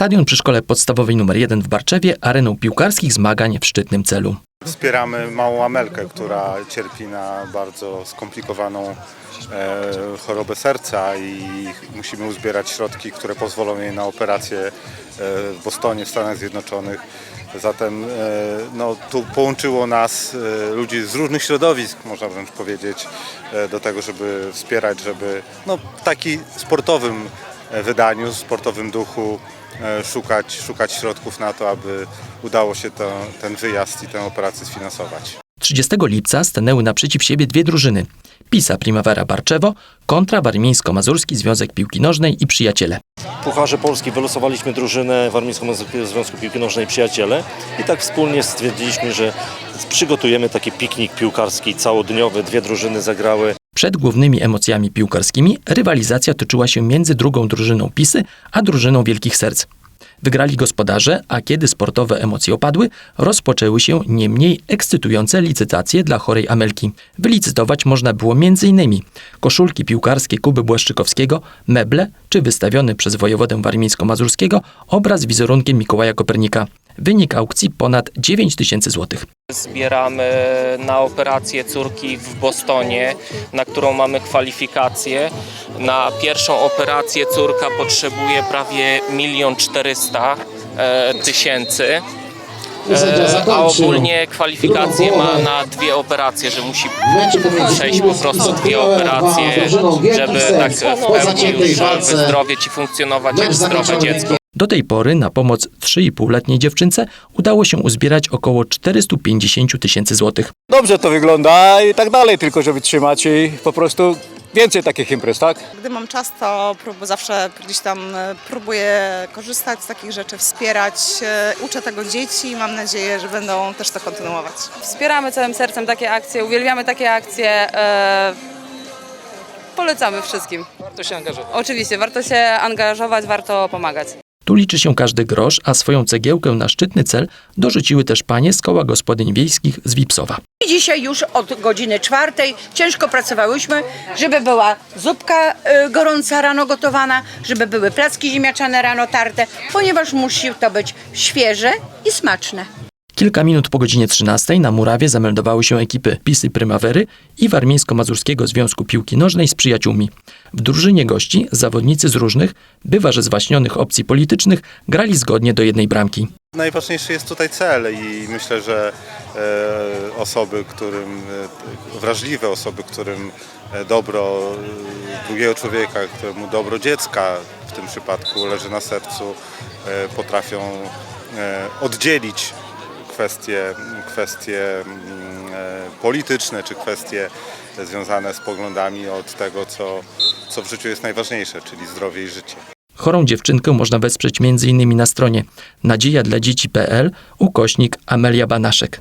Stadion przy szkole podstawowej nr 1 w Barczewie areną piłkarskich zmagań w szczytnym celu. Wspieramy małą Amelkę, która cierpi na bardzo skomplikowaną e, chorobę serca i musimy uzbierać środki, które pozwolą jej na operację e, w Bostonie, w Stanach Zjednoczonych. Zatem e, no, tu połączyło nas e, ludzi z różnych środowisk, można wręcz powiedzieć, e, do tego, żeby wspierać, żeby no, w takim sportowym e, wydaniu, sportowym duchu szukać, szukać środków na to, aby udało się to, ten wyjazd i tę operację sfinansować. 30 lipca stanęły naprzeciw siebie dwie drużyny. Pisa Primavera Barczewo kontra Warmińsko-Mazurski Związek Piłki Nożnej i Przyjaciele. W Pucharze Polski wylosowaliśmy drużynę Warmińsko-Mazurskiego Związku Piłki Nożnej Przyjaciele i tak wspólnie stwierdziliśmy, że przygotujemy taki piknik piłkarski całodniowy. Dwie drużyny zagrały Przed głównymi emocjami piłkarskimi rywalizacja toczyła się między drugą drużyną Pisy a drużyną Wielkich Serc. Wygrali gospodarze, a kiedy sportowe emocje opadły, rozpoczęły się nie mniej ekscytujące licytacje dla chorej Amelki. Wylicytować można było m.in. koszulki piłkarskie Kuby Błaszczykowskiego, meble czy wystawiony przez wojewodę warmińsko-mazurskiego obraz wizerunkiem Mikołaja Kopernika. Wynik aukcji ponad 9 tysięcy złotych. Zbieramy na operację córki w Bostonie, na którą mamy kwalifikacje. Na pierwszą operację córka potrzebuje prawie 1 400 tysięcy. E, a ogólnie kwalifikacje ma na dwie operacje, że musi przejść po prostu dwie operacje, żeby tak w pełni już wyzdrowieć i funkcjonować jak zdrowe dziecko. Do tej pory na pomoc 3,5-letniej dziewczynce udało się uzbierać około 450 tysięcy złotych. Dobrze to wygląda i tak dalej, tylko żeby trzymać i po prostu więcej takich imprez, tak? Gdy mam czas, to prób, zawsze gdzieś tam e, próbuję korzystać z takich rzeczy, wspierać. e, Uczę tego dzieci i mam nadzieję, że będą też to kontynuować. Wspieramy całym sercem takie akcje, uwielbiamy takie akcje. E, polecamy wszystkim. Warto się angażować. Oczywiście, warto się angażować, warto pomagać. Tu liczy się każdy grosz, a swoją cegiełkę na szczytny cel dorzuciły też panie z koła gospodyń wiejskich z Wipsowa. Dzisiaj już od godziny czwartej ciężko pracowałyśmy, żeby była zupka y, gorąca rano gotowana, żeby były placki ziemniaczane rano tarte, ponieważ musi to być świeże i smaczne. Kilka minut po godzinie 13 na murawie zameldowały się ekipy Pisy Prymawery i Warmińsko-Mazurskiego Związku Piłki Nożnej z przyjaciółmi. W drużynie gości zawodnicy z różnych, bywa że zwaśnionych opcji politycznych, grali zgodnie do jednej bramki. Najważniejszy jest tutaj cel i myślę, że e, osoby, którym, e, wrażliwe osoby, którym e, dobro drugiego człowieka, któremu dobro dziecka w tym przypadku leży na sercu, potrafią oddzielić kwestie, kwestie mm, e, polityczne czy kwestie związane z poglądami od tego, co, co w życiu jest najważniejsze, czyli zdrowie i życie. Chorą dziewczynkę można wesprzeć m.in. na stronie nadzieja dla dzieci.pl ukośnik Amelia Banaszek.